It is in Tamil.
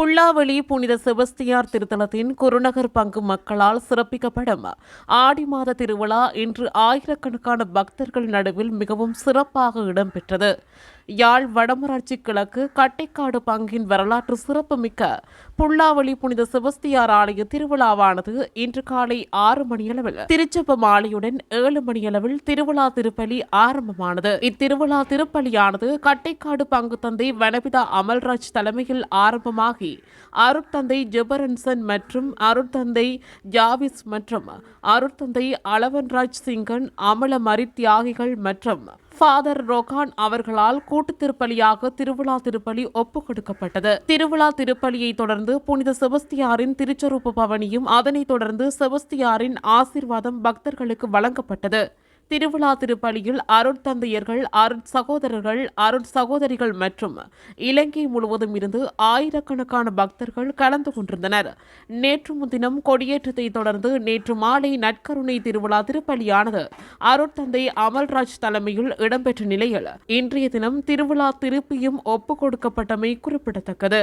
புல்லாவளி புனித செபஸ்தியார் திருத்தலத்தின் குருநகர் பங்கு மக்களால் சிறப்பிக்கப்படும். ஆடி மாத திருவிழா இன்று ஆயிரக்கணக்கான பக்தர்கள் நடுவில் மிகவும் சிறப்பாக இடம்பெற்றது. யாழ் வடமராட்சி கிழக்கு கட்டைக்காடு பங்கின் வரலாற்று சிறப்புமிக்க புல்லாவளி புனித செபஸ்தியார் ஆலய திருவிழாவானது இன்று காலை ஆறு மணியளவில் திருச்செப்ப மாலையுடன் ஏழு மணியளவில் திருவிழா திருப்பலி ஆரம்பமானது. இத்திருவிழா திருப்பலியானது கட்டைக்காடு பங்கு தந்தை வனபிதா அமல்ராஜ் தலைமையில் ஆரம்பமாகி அருட்தந்தை ஜெபரன்சன் மற்றும் அருட்தந்தை ஜாவிஸ் மற்றும் அருட்தந்தை அளவன்ராஜ் சிங்கன் அமல மரித்தியாகிகள் மற்றும் ஃபாதர் ரோகான் அவர்களால் கூட்டு திருப்பலியாக திருவிழா திருப்பலி ஒப்புக் கொடுக்கப்பட்டது. திருவிழா திருப்பலியை தொடர்ந்து புனித செபஸ்தியாரின் திருச்சொரூப்பு பவனியும் அதனைத் தொடர்ந்து செபஸ்தியாரின் ஆசிர்வாதம் பக்தர்களுக்கு வழங்கப்பட்டது. திருவிழா திருப்பலியில் அருட்தந்தையர்கள் அருட் சகோதரர்கள் அருட் சகோதரிகள் மற்றும் இலங்கை முழுவதும் இருந்து ஆயிரக்கணக்கான பக்தர்கள் கலந்து கொண்டிருந்தனர். நேற்று முன்தினம் கொடியேற்றத்தை தொடர்ந்து நேற்று மாலை நற்கருணை திருவிழா திருப்பலியானது அருட்தந்தை அமல்ராஜ் தலைமையில் இடம்பெற்ற நிலையில் இன்றைய தினம் திருவிழா திருப்பியும் ஒப்புக் கொடுக்கப்பட்டமை குறிப்பிடத்தக்கது.